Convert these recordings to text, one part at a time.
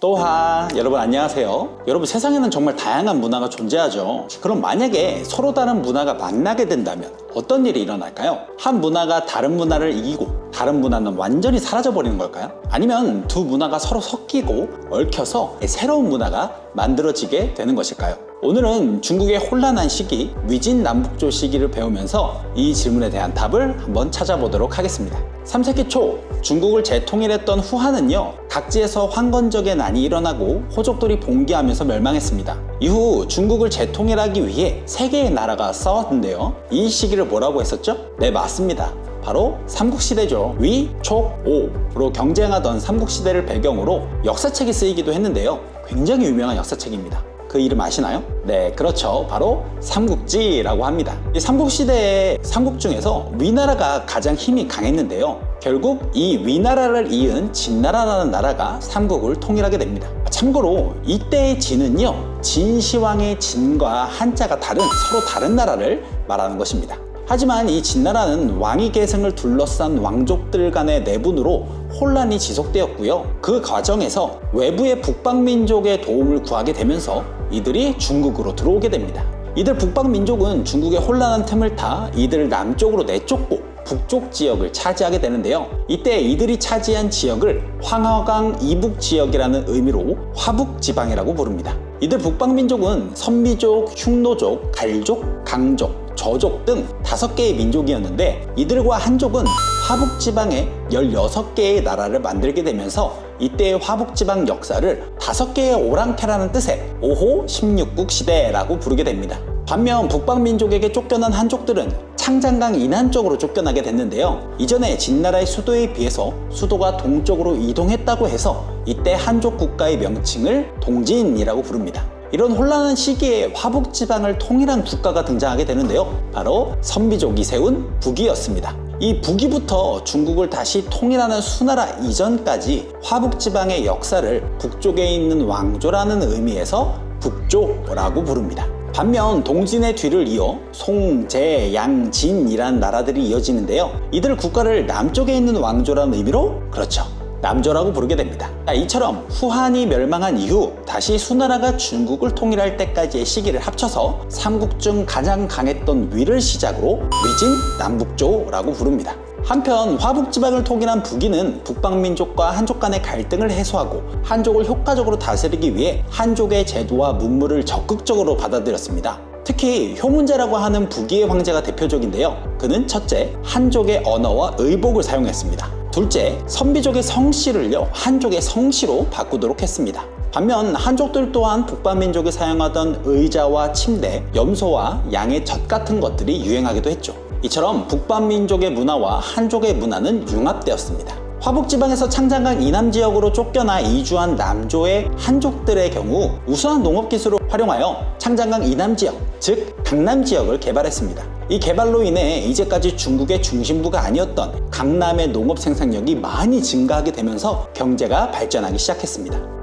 또하 여러분 안녕하세요 여러분 세상에는 정말 다양한 문화가 존재하죠 그럼 만약에 서로 다른 문화가 만나게 된다면 어떤 일이 일어날까요? 한 문화가 다른 문화를 이기고 다른 문화는 완전히 사라져 버리는 걸까요? 아니면 두 문화가 서로 섞이고 얽혀서 새로운 문화가 만들어지게 되는 것일까요? 오늘은 중국의 혼란한 시기, 위진 남북조 시기를 배우면서 이 질문에 대한 답을 한번 찾아보도록 하겠습니다. 3세기 초 중국을 재통일했던 후한은요 각지에서 황건적의 난이 일어나고 호족들이 봉기하면서 멸망했습니다. 이후 중국을 재통일하기 위해 세 개의 나라가 싸웠는데요. 이 시기를 뭐라고 했었죠? 네 맞습니다. 바로 삼국시대죠. 위, 촉, 오로 경쟁하던 삼국시대를 배경으로 역사책이 쓰이기도 했는데요. 굉장히 유명한 역사책입니다. 그 이름 아시나요? 네, 그렇죠. 바로 삼국지라고 합니다. 이 삼국시대의 삼국 중에서 위나라가 가장 힘이 강했는데요. 결국 이 위나라를 이은 진나라라는 나라가 삼국을 통일하게 됩니다. 참고로 이때의 진은요, 진시황의 진과 한자가 다른 서로 다른 나라를 말하는 것입니다. 하지만 이 진나라는 왕위 계승을 둘러싼 왕족들 간의 내분으로 혼란이 지속되었고요. 그 과정에서 외부의 북방민족의 도움을 구하게 되면서 이들이 중국으로 들어오게 됩니다. 이들 북방 민족은 중국의 혼란한 틈을 타 이들을 남쪽으로 내쫓고 북쪽 지역을 차지하게 되는데요. 이때 이들이 차지한 지역을 황허강 이북 지역이라는 의미로 화북 지방이라고 부릅니다. 이들 북방 민족은 선미족, 흉노족, 갈족, 강족, 저족 등 다섯 개의 민족이었는데 이들과 한족은 화북지방에 16개의 나라를 만들게 되면서 이때의 화북지방 역사를 다섯 개의 오랑캐라는 뜻의 5호 16국 시대라고 부르게 됩니다. 반면 북방민족에게 쫓겨난 한족들은 창장강 이난 쪽으로 쫓겨나게 됐는데요. 이전에 진나라의 수도에 비해서 수도가 동쪽으로 이동했다고 해서 이때 한족 국가의 명칭을 동진이라고 부릅니다. 이런 혼란한 시기에 화북 지방을 통일한 국가가 등장하게 되는데요. 바로 선비족이 세운 북이었습니다. 이 북이부터 중국을 다시 통일하는 수나라 이전까지 화북 지방의 역사를 북쪽에 있는 왕조라는 의미에서 북조라고 부릅니다. 반면 동진의 뒤를 이어 송, 제, 양, 진이란 나라들이 이어지는데요. 이들 국가를 남쪽에 있는 왕조라는 의미로 그렇죠. 남조라고 부르게 됩니다. 자, 이처럼 후한이 멸망한 이후 다시 수나라가 중국을 통일할 때까지의 시기를 합쳐서 삼국 중 가장 강했던 위를 시작으로 위진 남북조라고 부릅니다. 한편 화북지방을 통일한 북인은 북방민족과 한족 간의 갈등을 해소하고 한족을 효과적으로 다스리기 위해 한족의 제도와 문물을 적극적으로 받아들였습니다. 특히 효문제라고 하는 북이의 황제가 대표적인데요. 그는 첫째, 한족의 언어와 의복을 사용했습니다. 둘째, 선비족의 성씨를요, 한족의 성씨로 바꾸도록 했습니다. 반면 한족들 또한 북방민족이 사용하던 의자와 침대, 염소와 양의 젖 같은 것들이 유행하기도 했죠. 이처럼 북방민족의 문화와 한족의 문화는 융합되었습니다. 화북지방에서 창장강 이남 지역으로 쫓겨나 이주한 남조의 한족들의 경우 우수한 농업 기술을 활용하여 창장강 이남 지역, 즉 강남 지역을 개발했습니다. 이 개발로 인해 이제까지 중국의 중심부가 아니었던 강남의 농업 생산력이 많이 증가하게 되면서 경제가 발전하기 시작했습니다.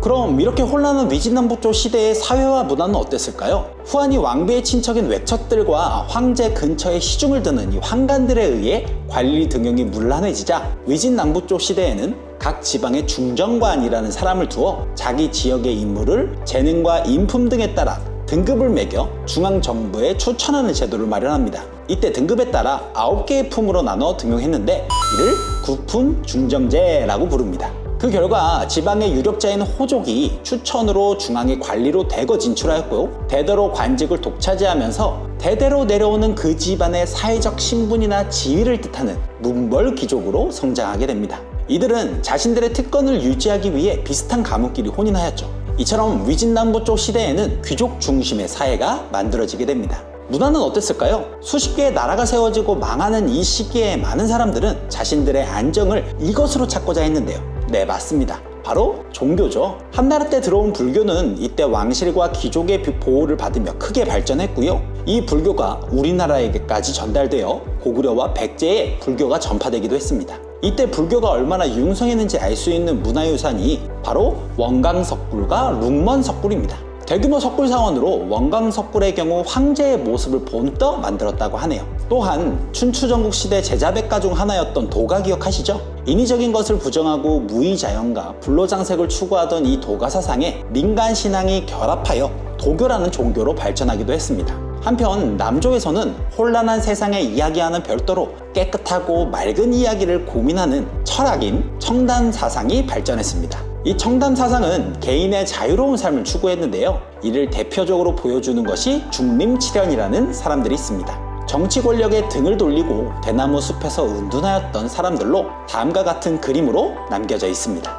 그럼 이렇게 혼란한 위진남북조 시대의 사회와 문화는 어땠을까요? 후한이 왕비의 친척인 외척들과 황제 근처에 시중을 드는 이 황간들에 의해 관리 등용이 문란해지자 위진남북조 시대에는 각 지방의 중정관이라는 사람을 두어 자기 지역의 인물을 재능과 인품 등에 따라 등급을 매겨 중앙정부에 추천하는 제도를 마련합니다. 이때 등급에 따라 9개의 품으로 나눠 등용했는데 이를 구품 중정제라고 부릅니다. 그 결과 지방의 유력자인 호족이 추천으로 중앙의 관리로 대거 진출하였고요. 대대로 관직을 독차지하면서 대대로 내려오는 그 집안의 사회적 신분이나 지위를 뜻하는 문벌 귀족으로 성장하게 됩니다. 이들은 자신들의 특권을 유지하기 위해 비슷한 가문끼리 혼인하였죠. 이처럼 위진남부 쪽 시대에는 귀족 중심의 사회가 만들어지게 됩니다. 문화는 어땠을까요? 수십 개의 나라가 세워지고 망하는 이 시기에 많은 사람들은 자신들의 안정을 이것으로 찾고자 했는데요. 네, 맞습니다. 바로 종교죠. 한나라 때 들어온 불교는 이때 왕실과 귀족의 보호를 받으며 크게 발전했고요. 이 불교가 우리나라에게까지 전달되어 고구려와 백제에 불교가 전파되기도 했습니다. 이때 불교가 얼마나 융성했는지 알 수 있는 문화유산이 바로 원강석굴과 룽먼석굴입니다. 대규모 석굴 사원으로 원강석굴의 경우 황제의 모습을 본떠 만들었다고 하네요. 또한 춘추전국 시대 제자백가 중 하나였던 도가 기억하시죠? 인위적인 것을 부정하고 무의자연과 불로장색을 추구하던 이 도가 사상에 민간 신앙이 결합하여 도교라는 종교로 발전하기도 했습니다. 한편 남조에서는 혼란한 세상에 이야기하는 별도로 깨끗하고 맑은 이야기를 고민하는 철학인 청단 사상이 발전했습니다. 이 청단 사상은 개인의 자유로운 삶을 추구했는데요. 이를 대표적으로 보여주는 것이 중림칠현이라는 사람들이 있습니다. 정치 권력에 등을 돌리고 대나무 숲에서 은둔하였던 사람들로 다음과 같은 그림으로 남겨져 있습니다.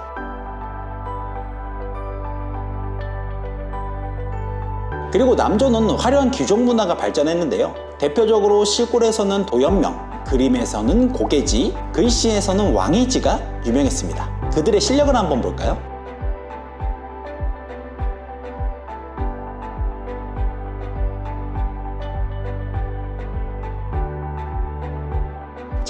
그리고 남조는 화려한 귀족 문화가 발전했는데요. 대표적으로 시골에서는 도연명, 그림에서는 고개지, 글씨에서는 왕의지가 유명했습니다. 그들의 실력을 한번 볼까요?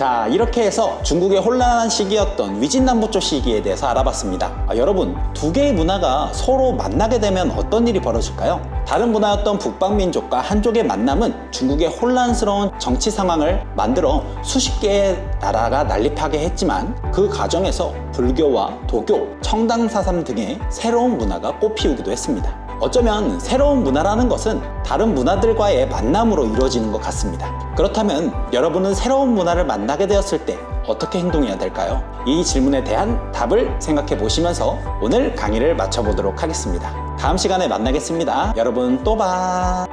자 이렇게 해서 중국의 혼란한 시기였던 위진남북조 시기에 대해서 알아봤습니다 아, 여러분 두 개의 문화가 서로 만나게 되면 어떤 일이 벌어질까요? 다른 문화였던 북방민족과 한족의 만남은 중국의 혼란스러운 정치 상황을 만들어 수십 개의 나라가 난립하게 했지만 그 과정에서 불교와 도교, 청당사상 등의 새로운 문화가 꽃피우기도 했습니다 어쩌면 새로운 문화라는 것은 다른 문화들과의 만남으로 이루어지는 것 같습니다. 그렇다면 여러분은 새로운 문화를 만나게 되었을 때 어떻게 행동해야 될까요? 이 질문에 대한 답을 생각해 보시면서 오늘 강의를 마쳐보도록 하겠습니다. 다음 시간에 만나겠습니다. 여러분 또 봐.